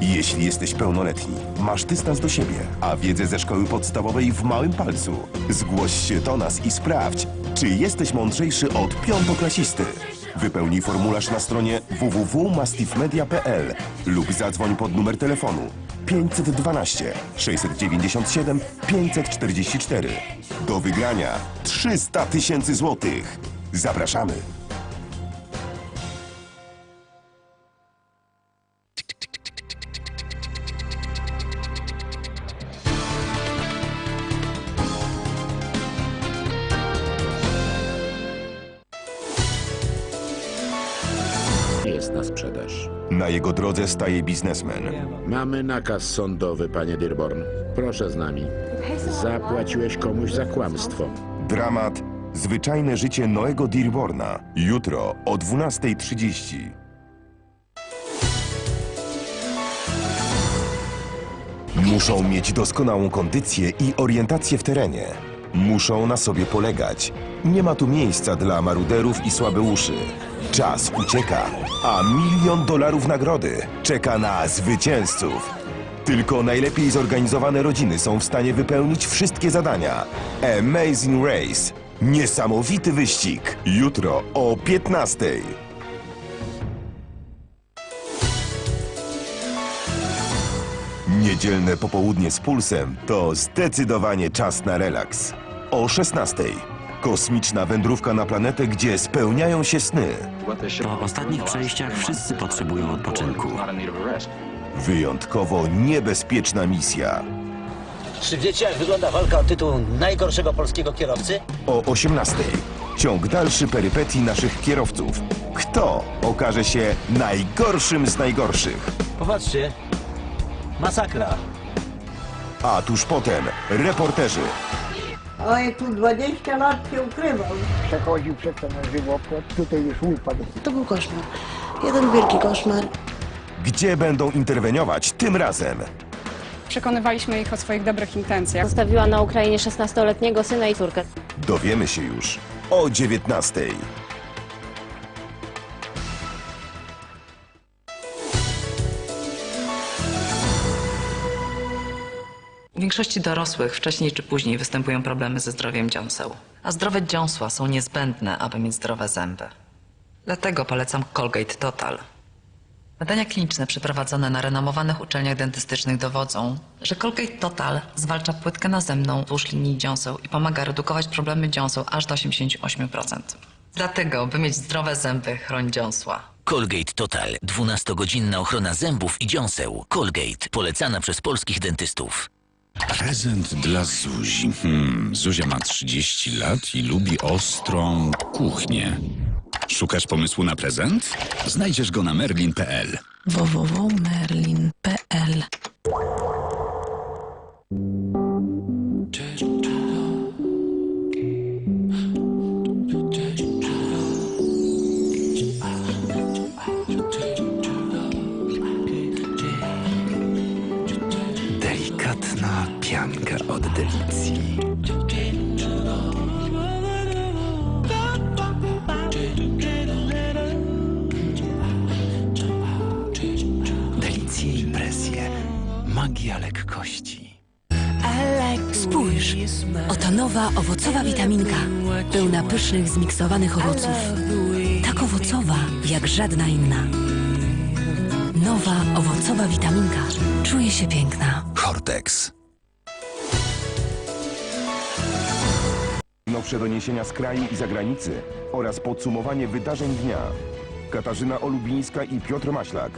Jeśli jesteś pełnoletni, masz dystans do siebie, a wiedzę ze szkoły podstawowej w małym palcu, zgłoś się do nas i sprawdź, czy jesteś mądrzejszy od piątoklasisty. Wypełnij formularz na stronie www.mastiffmedia.pl lub zadzwoń pod numer telefonu 512 697 544. Do wygrania 300 tysięcy złotych. Zapraszamy! Na jego drodze staje biznesmen. Mamy nakaz sądowy, panie Dearborn. Proszę z nami. Zapłaciłeś komuś za kłamstwo. Dramat Zwyczajne życie Noego Dearborna. Jutro o 12.30. Muszą mieć doskonałą kondycję i orientację w terenie. Muszą na sobie polegać. Nie ma tu miejsca dla maruderów i słabeuszy. Czas ucieka, a milion dolarów nagrody czeka na zwycięzców. Tylko najlepiej zorganizowane rodziny są w stanie wypełnić wszystkie zadania. Amazing Race. Niesamowity wyścig. Jutro o 15. Niedzielne popołudnie z pulsem to zdecydowanie czas na relaks. O 16. Kosmiczna wędrówka na planetę, gdzie spełniają się sny. Po ostatnich przejściach wszyscy potrzebują odpoczynku. Wyjątkowo niebezpieczna misja. Czy wiecie, jak wygląda walka o tytuł najgorszego polskiego kierowcy? O 18. Ciąg dalszy perypetii naszych kierowców. Kto okaże się najgorszym z najgorszych? Popatrzcie. Masakra. A tuż potem reporterzy. Oj, tu 20 lat się ukrywał. przechodził przez ten żywopłot, tutaj już upadł. To był koszmar. Jeden wielki koszmar. Gdzie będą interweniować tym razem? Przekonywaliśmy ich o swoich dobrych intencjach. Zostawiła na Ukrainie 16-letniego syna i córkę. Dowiemy się już o 19. większości dorosłych wcześniej czy później występują problemy ze zdrowiem dziąseł. A zdrowe dziąsła są niezbędne, aby mieć zdrowe zęby. Dlatego polecam Colgate Total. Badania kliniczne przeprowadzone na renomowanych uczelniach dentystycznych dowodzą, że Colgate Total zwalcza płytkę nazemną wzdłuż linii dziąseł i pomaga redukować problemy dziąseł aż do 88%. Dlatego, by mieć zdrowe zęby, chroń dziąsła. Colgate Total. 12-godzinna ochrona zębów i dziąseł. Colgate. Polecana przez polskich dentystów. Prezent dla Zuzi. Hmm, Zuzia ma 30 lat i lubi ostrą kuchnię. Szukasz pomysłu na prezent? Znajdziesz go na merlin.pl. www.merlin.pl i presje. Magia lekkości. Spójrz, oto nowa owocowa witaminka, pełna pysznych zmiksowanych owoców. Tak owocowa, jak żadna inna. Nowa owocowa witaminka. Czuje się piękna. Cortex. Nowsze doniesienia z kraju i zagranicy oraz podsumowanie wydarzeń dnia. Katarzyna Olubińska i Piotr Maślak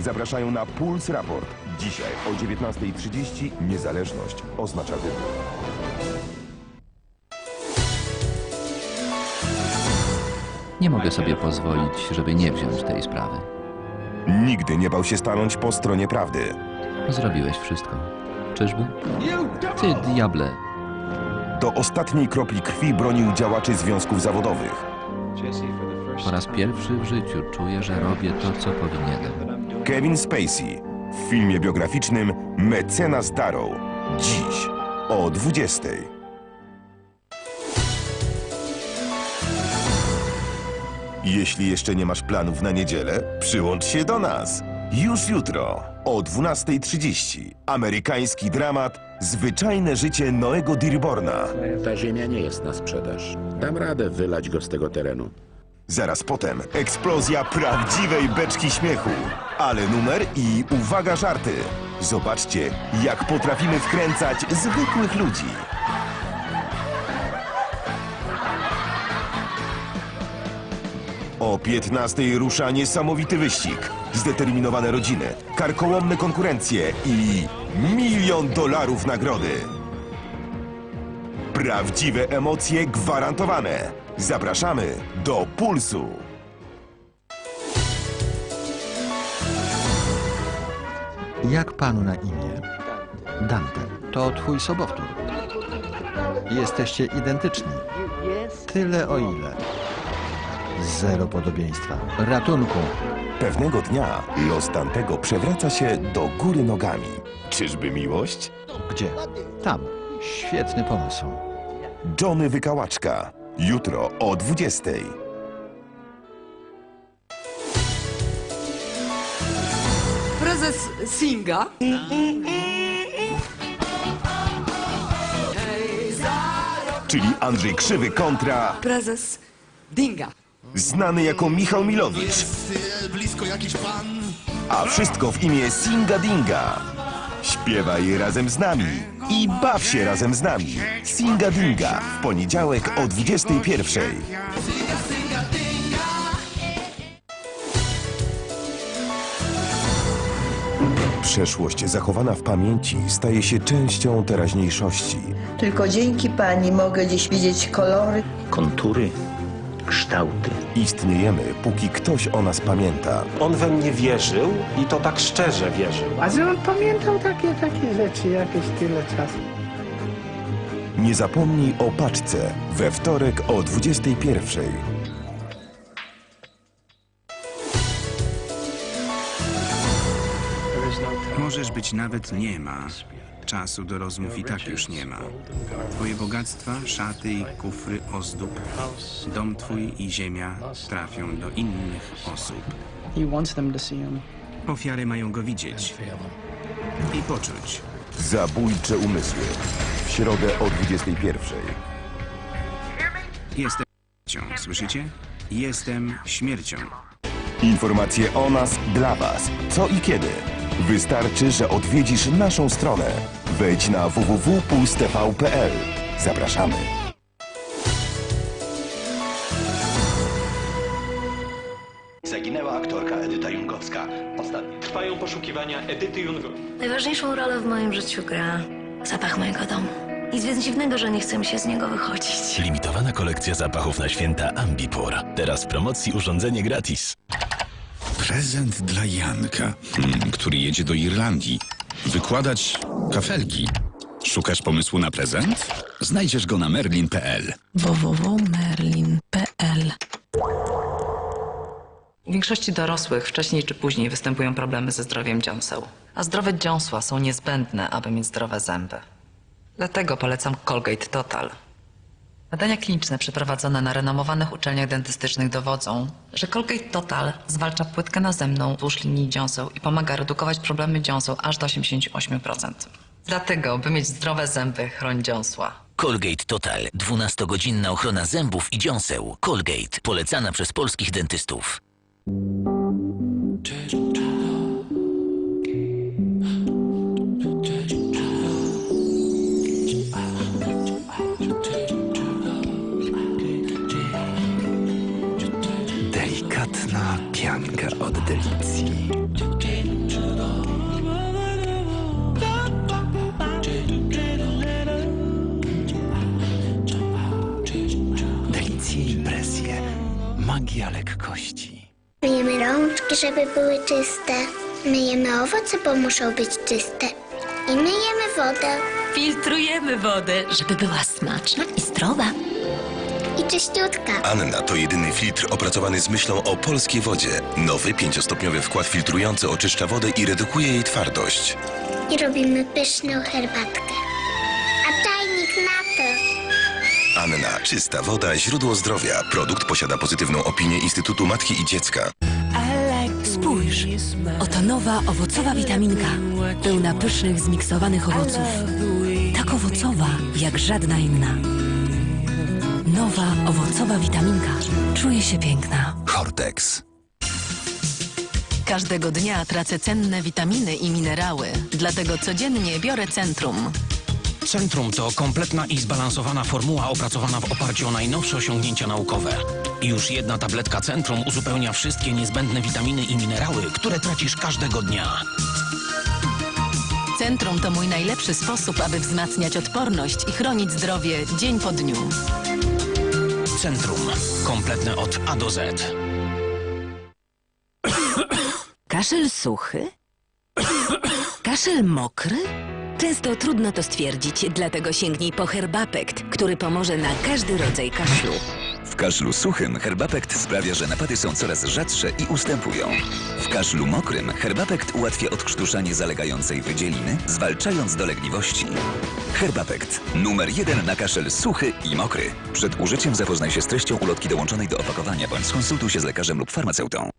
zapraszają na Puls Raport. Dzisiaj o 19.30 niezależność oznacza wybór. Nie mogę sobie pozwolić, żeby nie wziąć tej sprawy. Nigdy nie bał się stanąć po stronie prawdy. Zrobiłeś wszystko. Czyżby? Ty, diable. Do ostatniej kropli krwi bronił działaczy związków zawodowych. Po raz pierwszy w życiu czuję, że robię to, co powinienem. Kevin Spacey w filmie biograficznym Mecenas Darrow. Dziś o 20. Jeśli jeszcze nie masz planów na niedzielę, przyłącz się do nas. Już jutro o 12.30 amerykański dramat Zwyczajne życie Noego Dirborna. Ta ziemia nie jest na sprzedaż. Dam radę wylać go z tego terenu. Zaraz potem eksplozja prawdziwej beczki śmiechu. Ale numer i uwaga żarty. Zobaczcie, jak potrafimy wkręcać zwykłych ludzi. O 15 rusza niesamowity wyścig. Zdeterminowane rodziny, karkołomne konkurencje i milion dolarów nagrody. Prawdziwe emocje gwarantowane. Zapraszamy do Pulsu. Jak panu na imię? Dante. To twój sobowtór. Jesteście identyczni. Tyle o ile. Zero podobieństwa. Ratunku. Pewnego dnia los Dantego przewraca się do góry nogami. Czyżby miłość? Gdzie? Tam. Świetny pomysł. Johnny Wykałaczka. Jutro o 20. Singa Czyli Andrzej Krzywy kontra prezes Dinga. znany jako Michał Milowicz. A wszystko w imię Singa Dinga. Śpiewaj razem z nami i baw się razem z nami. Singa Dinga w poniedziałek o 21. Przeszłość zachowana w pamięci staje się częścią teraźniejszości. Tylko dzięki pani mogę dziś widzieć kolory. Kontury, kształty. Istniejemy, póki ktoś o nas pamięta. On we mnie wierzył i to tak szczerze wierzył. A że on pamiętał takie, takie rzeczy jakieś tyle czasu. Nie zapomnij o paczce we wtorek o 21. Nawet nie ma. Czasu do rozmów i tak już nie ma. Twoje bogactwa, szaty i kufry ozdób, dom twój i ziemia trafią do innych osób. Ofiary mają go widzieć i poczuć. Zabójcze umysły. W środę o 21. Jestem śmiercią, słyszycie? Jestem śmiercią. Informacje o nas dla Was. Co i kiedy? Wystarczy, że odwiedzisz naszą stronę. Wejdź na www.pulstv.pl. Zapraszamy. Zaginęła aktorka Edyta Jungowska. Ostatnio trwają poszukiwania Edyty Jungowskiej. Najważniejszą rolę w moim życiu gra zapach mojego domu. Nic więc dziwnego, że nie chce mi się z niego wychodzić. Limitowana kolekcja zapachów na święta Ambipur. Teraz w promocji urządzenie gratis. Prezent dla Janka, hmm, który jedzie do Irlandii. Wykładać kafelki. Szukasz pomysłu na prezent? Znajdziesz go na merlin.pl. www.merlin.pl U większości dorosłych wcześniej czy później występują problemy ze zdrowiem dziąseł. A zdrowe dziąsła są niezbędne, aby mieć zdrowe zęby. Dlatego polecam Colgate Total. Badania kliniczne przeprowadzone na renomowanych uczelniach dentystycznych dowodzą, że Colgate Total zwalcza płytkę nazemną wzdłuż linii dziąseł i pomaga redukować problemy dziąseł aż do 88%. Dlatego, by mieć zdrowe zęby, chroń dziąsła. Colgate Total. 12-godzinna ochrona zębów i dziąseł. Colgate. Polecana przez polskich dentystów. Magia lekkości. Myjemy rączki, żeby były czyste. Myjemy owoce, bo muszą być czyste. I myjemy wodę. Filtrujemy wodę, żeby była smaczna i zdrowa. I czyściutka. Anna to jedyny filtr opracowany z myślą o polskiej wodzie. Nowy pięciostopniowy wkład filtrujący oczyszcza wodę i redukuje jej twardość. I robimy pyszną herbatkę. Czysta woda, źródło zdrowia. Produkt posiada pozytywną opinię Instytutu Matki i Dziecka. Spójrz, oto nowa owocowa witaminka, pełna pysznych, zmiksowanych owoców. Tak owocowa, jak żadna inna. Nowa owocowa witaminka. Czuję się piękna. Hortex. Każdego dnia tracę cenne witaminy i minerały, dlatego codziennie biorę Centrum. Centrum to kompletna i zbalansowana formuła opracowana w oparciu o najnowsze osiągnięcia naukowe. Już jedna tabletka Centrum uzupełnia wszystkie niezbędne witaminy i minerały, które tracisz każdego dnia. Centrum to mój najlepszy sposób, aby wzmacniać odporność i chronić zdrowie dzień po dniu. Centrum. Kompletne od A do Z. Kaszel suchy? Kaszel mokry? Często trudno to stwierdzić, dlatego sięgnij po Herbapekt, który pomoże na każdy rodzaj kaszlu. W kaszlu suchym Herbapekt sprawia, że napady są coraz rzadsze i ustępują. W kaszlu mokrym Herbapekt ułatwia odkrztuszanie zalegającej wydzieliny, zwalczając dolegliwości. Herbapekt. Numer jeden na kaszel suchy i mokry. Przed użyciem zapoznaj się z treścią ulotki dołączonej do opakowania bądź skonsultuj się z lekarzem lub farmaceutą.